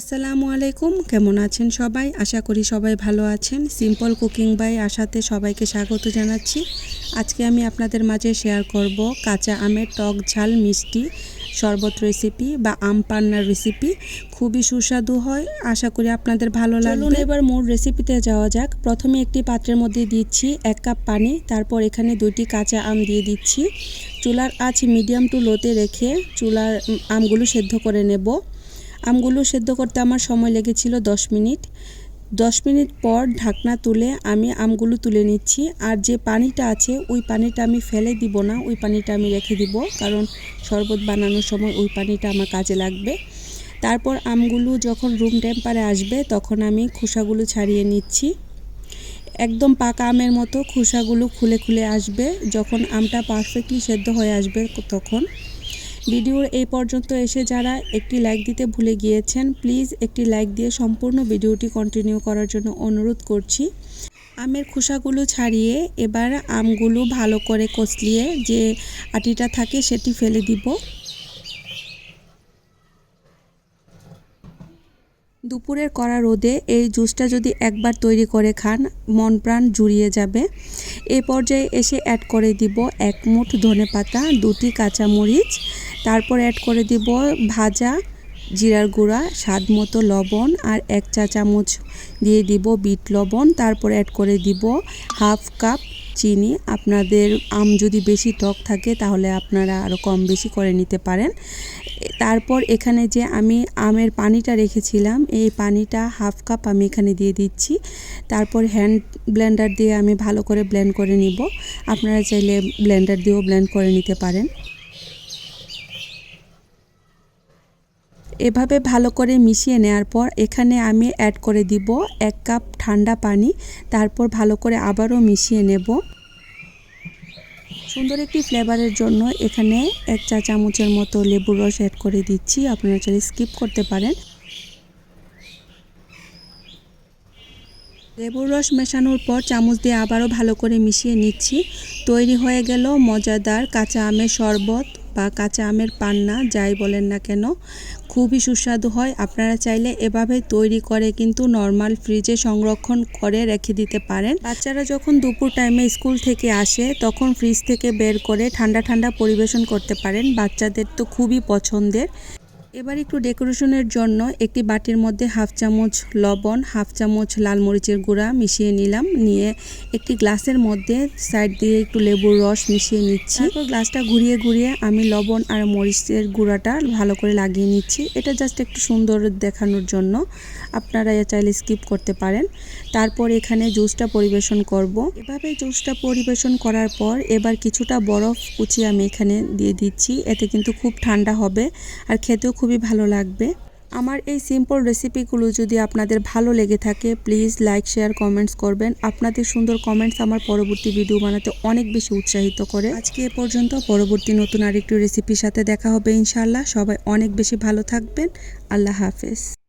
আসসালামু আলাইকুম। কেমন আছেন সবাই? আশা করি সবাই ভালো আছেন। সিম্পল কুকিং বাই আশাতে সবাইকে স্বাগত জানাচ্ছি। আজকে আমি আপনাদের মাঝে শেয়ার করব কাঁচা আমের টক ঝাল মিষ্টি শরবত রেসিপি বা আম পান্নার রেসিপি খুবই সুস্বাদু হয়। আশা করি আপনাদের ভালো লাগবে। এবার মূল রেসিপিতে যাওয়া যাক। প্রথমে একটি পাত্রের মধ্যে দিচ্ছি এক কাপ পানি। তারপর এখানে দুইটি কাঁচা আম দিয়ে দিচ্ছি। চুলার আঁচ মিডিয়াম টু লোতে রেখে চুলার আমগুলো সেদ্ধ করে নেব। আমগুলো সেদ্ধ করতে আমার সময় লেগেছিল দশ মিনিট। দশ মিনিট পর ঢাকনা তুলে আমি আমগুলো তুলে নিচ্ছি আর যে পানিটা আছে ওই পানিটা আমি ফেলে দিব না, ওই পানিটা আমি রেখে দিব কারণ শরবত বানানোর সময় ওই পানিটা আমার কাজে লাগবে। তারপর আমগুলো যখন রুম টেম্পারে আসবে তখন আমি খোসাগুলো ছাড়িয়ে নিচ্ছি। একদম পাকা আমের মতো খোসাগুলো খুলে খুলে আসবে। যখন আমটা পারফেক্টলি সেদ্ধ হয়ে আসবে তখন ভিডিওর এই পর্যন্ত এসে যারা একটি লাইক দিতে ভুলে গিয়েছেন প্লিজ একটি লাইক দিয়ে সম্পূর্ণ ভিডিওটি কন্টিনিউ করার জন্য অনুরোধ করছি। আমের খোসাগুলো ছাড়িয়ে এবার আমগুলো ভালো করে কচলিয়ে যে আটিটা থাকে সেটি ফেলে দিব। দুপুরের কড়া রোদে এই জুসটা যদি একবার তৈরি করে খান, মন প্রাণ জুড়িয়ে যাবে। এই পর্যায়ে এসে অ্যাড করে দিব এক মুঠ ধনে পাতা দুটি কাঁচামরিচ তারপর অ্যাড করে দিব ভাজা, জিরার গুঁড়া, স্বাদ মতো লবণ আর এক চা চামচ দিয়ে দিব বিট লবণ। তারপর অ্যাড করে দিব হাফ কাপ চিনি। আপনাদের আম যদি বেশি টক থাকে তাহলে আপনারা আরও কম বেশি করে নিতে পারেন। তারপর এখানে যে আমি আমের পানিটা রেখেছিলাম, এই পানিটা হাফ কাপ আমি এখানে দিয়ে দিচ্ছি। তারপর হ্যান্ড ব্লেন্ডার দিয়ে আমি ভালো করে ব্লেন্ড করে নিব। আপনারা চাইলে ব্লেন্ডার দিয়েও ব্লেন্ড করে নিতে পারেন। এভাবে ভালো করে মিশিয়ে নেওয়ার পর এখানে আমি অ্যাড করে দিব এক কাপ ঠান্ডা পানি, তারপর ভালো করে আবারও মিশিয়ে নেব। সুন্দর একটি ফ্লেভারের জন্য এখানে এক চা চামচের মতো লেবুর রস অ্যাড করে দিচ্ছি, আপনারা চাইলে স্কিপ করতে পারেন। লেবুর রস মেশানোর পর চামচ দিয়ে আবারও ভালো করে মিশিয়ে নিচ্ছি। তৈরি হয়ে গেল মজাদার কাঁচা আমের শরবত বা কাঁচা আমের পান্না, যাই বলেন না কেন, খুবই সুস্বাদু হয়। আপনারা চাইলে এভাবে তৈরি করে কিন্তু নর্মাল ফ্রিজে সংরক্ষণ করে রেখে দিতে পারেন। বাচ্চারা যখন দুপুর টাইমে স্কুল থেকে আসে, তখন ফ্রিজ থেকে বের করে ঠান্ডা ঠান্ডা পরিবেশন করতে পারেন। বাচ্চাদের তো খুবই পছন্দের। এবার একটু ডেকোরেশনের জন্য একটি বাটির মধ্যে হাফ চামচ লবণ, হাফ চামচ লাল মরিচের গুঁড়া মিশিয়ে নিলাম। নিয়ে একটি গ্লাসের মধ্যে সাইড দিয়ে একটু লেবুর রস মিশিয়ে নিচ্ছি। তারপর গ্লাসটা ঘুরিয়ে ঘুরিয়ে আমি লবণ আর মরিচের গুঁড়াটা ভালো করে লাগিয়ে নিচ্ছি। এটা জাস্ট একটু সুন্দর দেখানোর জন্য। আপনারা এ চাইলে স্কিপ করতে পারেন। তারপর এখানে জুসটা পরিবেশন করব। এভাবে জুসটা পরিবেশন করার পর এবার কিছুটা বরফ কুচি আমি এখানে দিয়ে দিচ্ছি। এতে কিন্তু খুব ঠান্ডা হবে। আর খেতেও খুবই ভালো লাগবে। আমার এই সিম্পল রেসিপিগুলো যদি আপনাদের ভালো লেগে থাকে প্লিজ লাইক শেয়ার কমেন্টস করবেন। আপনাদের সুন্দর কমেন্টস আমার পরবর্তী ভিডিও বানাতে অনেক বেশি উৎসাহিত করে। আজকে এ পর্যন্ত, পরবর্তী নতুন আরেকটি রেসিপির সাথে দেখা হবে ইনশাল্লাহ সবাই অনেক বেশি ভালো থাকবেন। আল্লাহ হাফেজ।